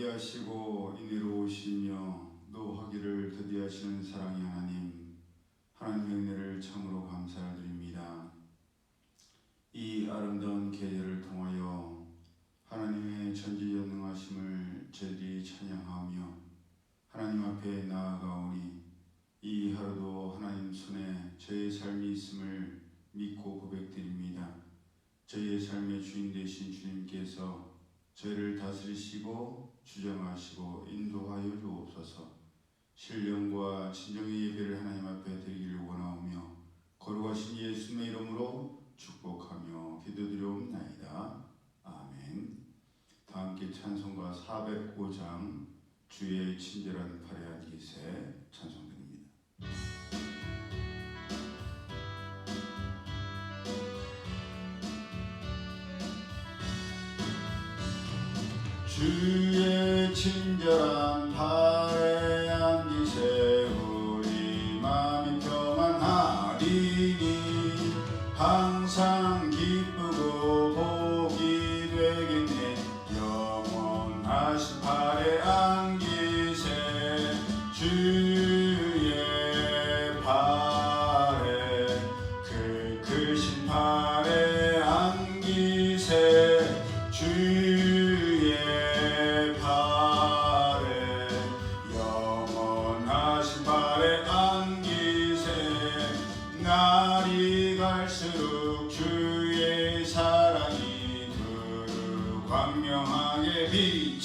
자비하시고 인애로우시며 노하기를 더디하시는 사랑의 하나님 하나님의 은혜를 참으로 감사를 드립니다. 이 아름다운 계절을 통하여 하나님의 전지전능하심을 저희들이 찬양하며 하나님 앞에 나아가오니 이 하루도 하나님 손에 저의 삶이 있음을 믿고 고백드립니다. 저희의 삶의 주인 되신 주님께서 저희를 다스리시고 주정하시고 인도하여 주옵소서. 신령과 진정의 예배를 하나님 앞에 드리기를 원하오며 거룩하신 예수님의 이름으로 축복하며 기도드리옵나이다. 아멘. 다 함께 찬송가 409장 주의 친절한 팔에 앉기세 찬송드립니다. 주의 친절한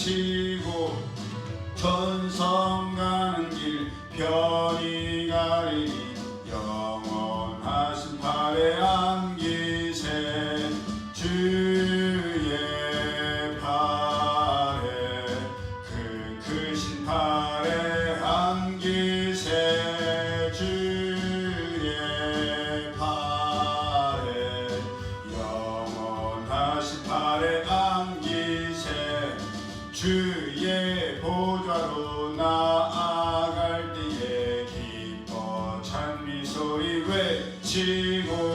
비치고 천성 가는 길 편히 외치고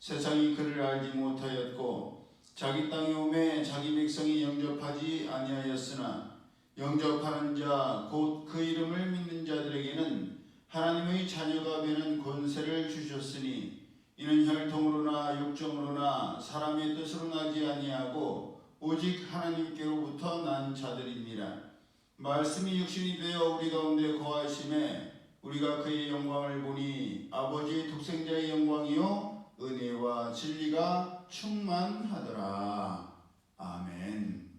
세상이 그를 알지 못하였고 자기 땅에 오매 자기 백성이 영접하지 아니하였으나 영접하는 자 곧 그 이름을 믿는 자들에게는 하나님의 자녀가 되는 권세를 주셨으니 이는 혈통으로나 육정으로나 사람의 뜻으로 나지 아니하고 오직 하나님께로부터 난 자들입니다. 말씀이 육신이 되어 우리 가운데 거하심에 우리가 그의 영광을 보니 아버지의 독생자의 영광이요 은혜와 진리가 충만하더라. 아멘.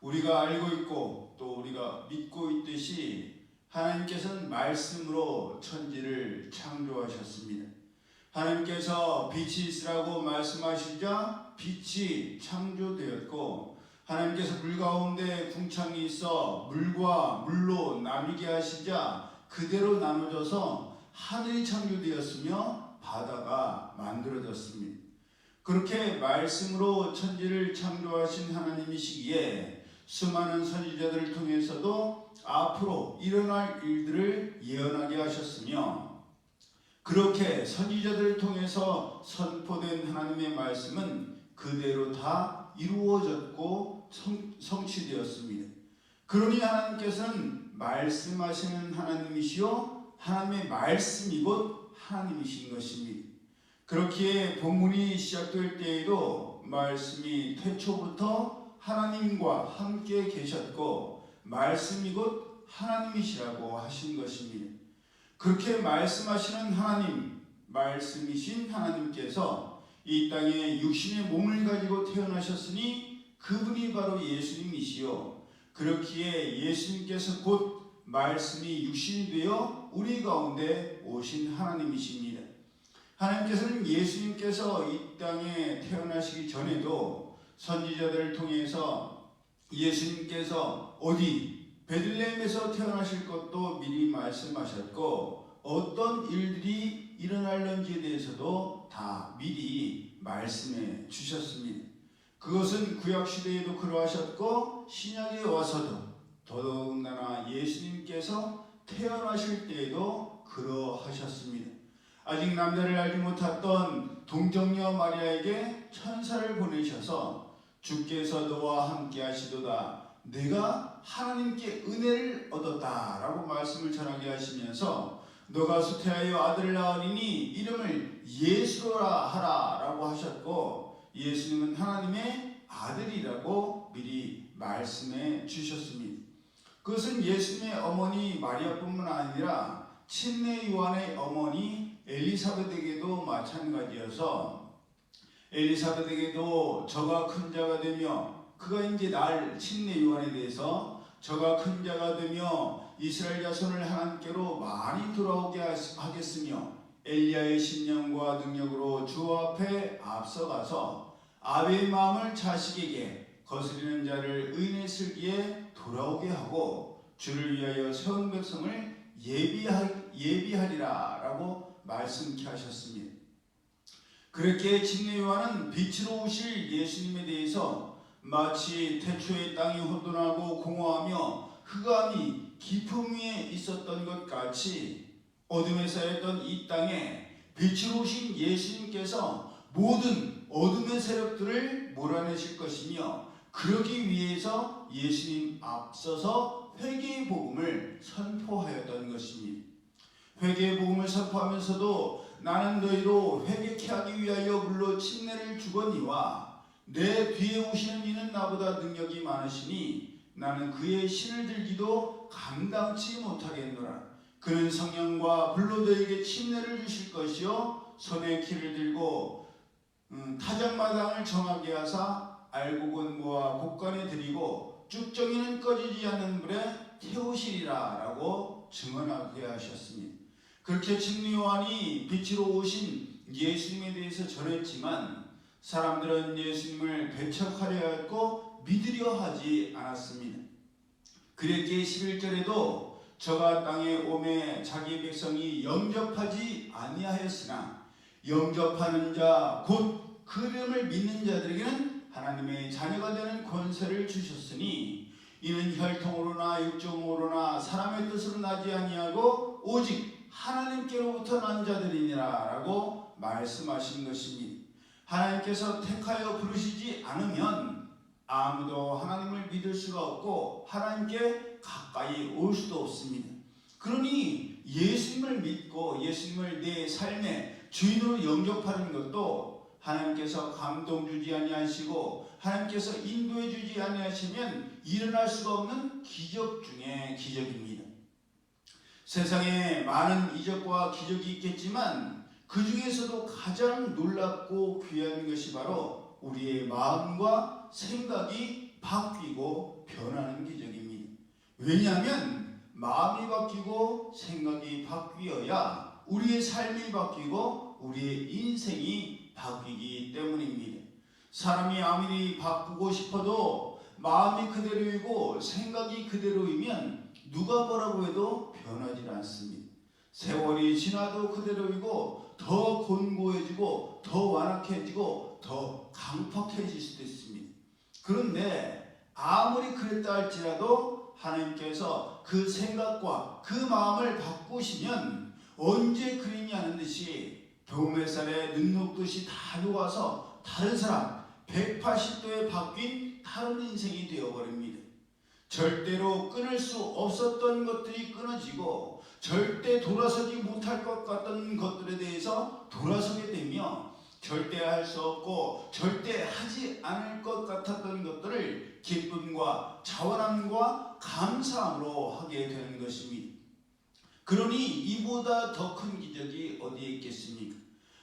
우리가 알고 있고 또 우리가 믿고 있듯이 하나님께서는 말씀으로 천지를 창조하셨습니다. 하나님께서 빛이 있으라고 말씀하시자 빛이 창조되었고 하나님께서 물 가운데 궁창이 있어 물과 물로 나뉘게 하시자 그대로 나눠져서 하늘이 창조되었으며 바다가 만들어졌습니다. 그렇게 말씀으로 천지를 창조하신 하나님이시기에 수많은 선지자들을 통해서도 앞으로 일어날 일들을 예언하게 하셨으며 그렇게 선지자들을 통해서 선포된 하나님의 말씀은 그대로 다 이루어졌고 성, 성취되었습니다. 그러니 하나님께서는 말씀하시는 하나님이시요 하나님의 말씀이 곧 하나님이신 것입니다. 그렇기에 본문이 시작될 때에도 말씀이 태초부터 하나님과 함께 계셨고 말씀이 곧 하나님이시라고 하신 것입니다. 그렇게 말씀하시는 하나님, 말씀이신 하나님께서 이 땅에 육신의 몸을 가지고 태어나셨으니 그분이 바로 예수님이시요. 그렇기에 예수님께서 곧 말씀이 육신이 되어 우리 가운데 오신 하나님이십니다. 하나님께서는 예수님께서 이 땅에 태어나시기 전에도 선지자들을 통해서 예수님께서 어디 베들레헴에서 태어나실 것도 미리 말씀하셨고 어떤 일들이 일어날는지에 대해서도 다 미리 말씀해 주셨습니다. 그것은 구약 시대에도 그러하셨고 신약에 와서도 더더군다나 예수님께서 태어나실 때에도 그러하셨습니다. 아직 남자를 알지 못했던 동정녀 마리아에게 천사를 보내셔서 주께서 너와 함께 하시도다. 내가 하나님께 은혜를 얻었다 라고 말씀을 전하게 하시면서 너가 수태하여 아들을 낳으리니 이름을 예수로라 하라 라고 하셨고 예수님은 하나님의 아들이라고 미리 말씀해 주셨습니다. 그것은 예수님의 어머니 마리아뿐만 아니라 친내 요한의 어머니 엘리사벳에게도 마찬가지여서 엘리사벳에게도 저가 큰 자가 되며 그가 이제 날 친내 요한에 대해서 저가 큰 자가 되며 이스라엘 자손을 하나님께로 많이 돌아오게 하겠으며 엘리야의 신령과 능력으로 주 앞에 앞서가서 아비의 마음을 자식에게 거스리는 자를 의인의 슬기에 돌아오게 하고 주를 위하여 세운 백성을 예비하, 예비하리라 라고 말씀케 하셨습니다. 그렇게 진례 요한은 빛으로 오실 예수님에 대해서 마치 태초에 땅이 혼돈하고 공허하며 흑암이 깊음 위에 있었던 것 같이 어둠에 쌓였던 이 땅에 빛으로 오신 예수님께서 모든 어둠의 세력들을 몰아내실 것이며 그러기 위해서 예수님 앞서서 회개의 복음을 선포하였던 것입니다. 회개의 복음을 선포하면서도 나는 너희로 회개케 하기 위하여 물로 침례를 주거니와 내 뒤에 오시는 이는 나보다 능력이 많으시니 나는 그의 신을 들기도 감당치 못하겠노라. 그는 성령과 불로 너에게 침례를 주실 것이요 손에 키를 들고 음, 타작마당을 정하게 하사 알곡은 모아 곡간에 드리고 쭉정이는 꺼지지 않는 불에 태우시리라 라고 증언하게 하셨습니다. 그렇게 증리 요한이 빛으로 오신 예수님에 대해서 전했지만 사람들은 예수님을 배척하려 했고 믿으려 하지 않았습니다. 그랬기에 11절에도 저가 땅에 오매 자기 백성이 영접하지 아니하였으나 영접하는 자 곧그 이름을 믿는 자들에게는 하나님의 자녀가 되는 권세를 주셨으니 이는 혈통으로나 육정으로나 사람의 뜻으로 나지 아니하고 오직 하나님께로부터 난 자들이니라라고 말씀하신 것입니다. 하나님께서 택하여 부르시지 않으면 아무도 하나님을 믿을 수가 없고 하나님께 가까이 올 수도 없습니다. 그러니 예수님을 믿고 예수님을 내 삶의 주인으로 영접하는 것도 하나님께서 감동 주지 아니하시고 하나님께서 인도해 주지 아니하시면 일어날 수가 없는 기적 중에 기적입니다. 세상에 많은 이적과 기적이 있겠지만 그 중에서도 가장 놀랍고 귀한 것이 바로 우리의 마음과 생각이 바뀌고 변하는 기적입니다. 왜냐하면 마음이 바뀌고 생각이 바뀌어야 우리의 삶이 바뀌고 우리의 인생이 바뀌기 때문입니다. 사람이 아무리 바꾸고 싶어도 마음이 그대로이고 생각이 그대로이면 누가 뭐라고 해도 변하지 않습니다. 세월이 지나도 그대로이고 더 곤고해지고 더 완악해지고 더 강팍해질 수도 있습니다. 그런데 아무리 그랬다 할지라도 하나님께서 그 생각과 그 마음을 바꾸시면 언제 그랬냐는 듯이 도매살에 눈 녹듯이 다 녹아서 다른 사람 180도에 바뀐 다른 인생이 되어버립니다. 절대로 끊을 수 없었던 것들이 끊어지고 절대 돌아서지 못할 것 같던 것들에 대해서 돌아서게 되며 절대 할 수 없고 절대 하지 않을 것 같았던 것들을 기쁨과 자원함과 감사함으로 하게 되는 것입니다. 그러니 이보다 더 큰 기적이 어디에 있겠습니까?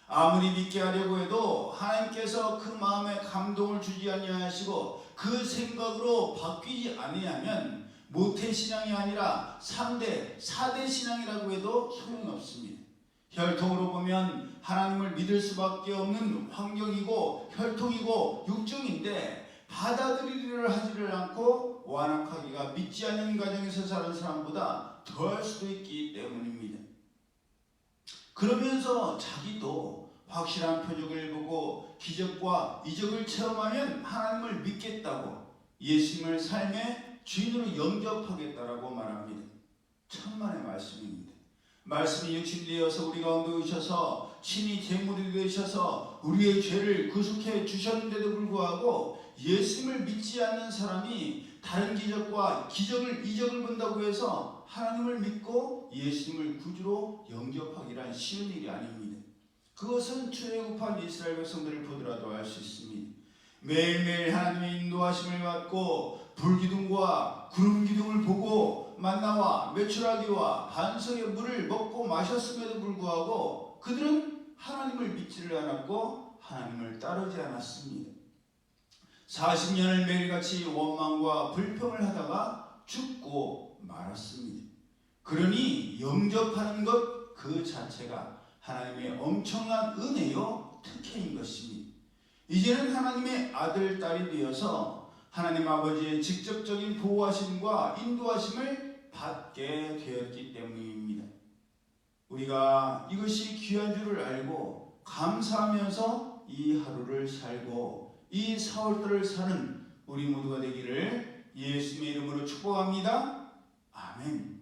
아무리 믿게 하려고 해도 하나님께서 그 마음에 감동을 주지 아니하시고 그 생각으로 바뀌지 아니하면 모태 신앙이 아니라 3대, 4대 신앙이라고 해도 소용이 없습니다. 혈통으로 보면 하나님을 믿을 수밖에 없는 환경이고 혈통이고 육종인데 받아들이기를 하지를 않고 완악하기가 믿지 않는 가정에서 사는 사람보다 더할 수도 있기 때문입니다. 그러면서 자기도 확실한 표적을 보고 기적과 이적을 체험하면 하나님을 믿겠다고 예수님을 삶의 주인으로 영접하겠다라고 말합니다. 천만의 말씀입니다. 말씀이 육신되어서 우리 가운데 오셔서 신이 제물이 되셔서 우리의 죄를 구속해 주셨는데도 불구하고 예수님을 믿지 않는 사람이 다른 기적과 기적을 이적을 본다고 해서 하나님을 믿고 예수님을 구주로 영접하기란 쉬운 일이 아닙니다. 그것은 출애굽한 이스라엘 백성들을 보더라도 알 수 있습니다. 매일매일 하나님의 인도하심을 받고 불기둥과 구름기둥을 보고 만나와 메추라기와 반석의 물을 먹고 마셨음에도 불구하고 그들은 하나님을 믿지를 않았고 하나님을 따르지 않았습니다. 40년을 매일같이 원망과 불평을 하다가 죽고 말았습니다. 그러니 영접하는 것 그 자체가 하나님의 엄청난 은혜요 특혜인 것입니다. 이제는 하나님의 아들, 딸이 되어서 하나님 아버지의 직접적인 보호하심과 인도하심을 받게 되었기 때문입니다. 우리가 이것이 귀한 줄을 알고 감사하면서 이 하루를 살고 이 4월달을 사는 우리 모두가 되기를 예수님의 이름으로 축복합니다. 아멘.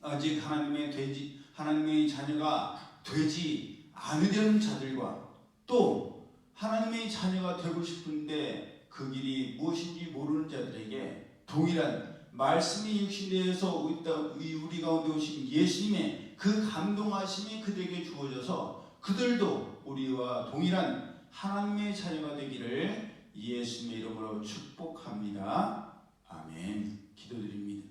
아직 하나님의 되지 하나님의 자녀가 되지 않으려는 자들과 또 하나님의 자녀가 되고 싶은데 그 길이 무엇인지 모르는 자들에게 동일한 말씀이 육신되어서 우리 가운데 오신 예수님의 그 감동하심이 그들에게 주어져서 그들도 우리와 동일한 하나님의 자녀가 되기를 예수님의 이름으로 축복합니다. 아멘. 기도드립니다.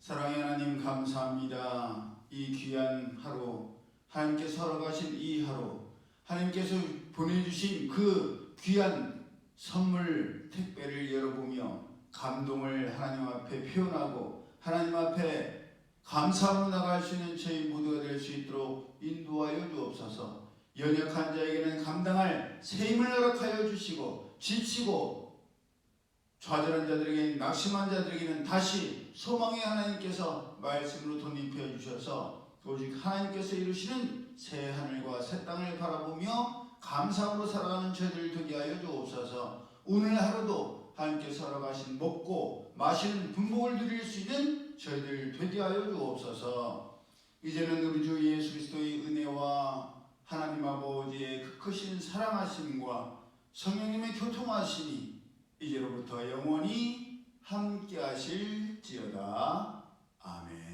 사랑의 하나님 감사합니다. 이 귀한 하루 하나님께서 허락하신 이 하루 하나님께서 보내주신 그 귀한 선물 택배를 열어보며 감동을 하나님 앞에 표현하고 하나님 앞에 감사하며 나갈 수 있는 저희 모두가 될 수 있도록 인도하여 주옵소서 연약한 자에게는 감당할 새 힘을 허락하여 주시고 지치고 좌절한 자들에게 낙심한 자들에게는 다시 소망의 하나님께서 말씀으로 돌입해 주셔서 오직 하나님께서 이루시는 새 하늘과 새 땅을 바라보며 감사함으로 살아가는 저희들 되게 하여 주옵소서. 오늘 하루도 하나님께서 허락하신 먹고 마시는 분복을 드릴 수 있는 저희들 되게 하여 주옵소서. 이제는 우리 주 예수 그리스도의 은혜와 하나님 아버지의 그 크신 사랑하심과 성령님의 교통하시니 이제로부터 영원히 함께 하실지어다. 아멘.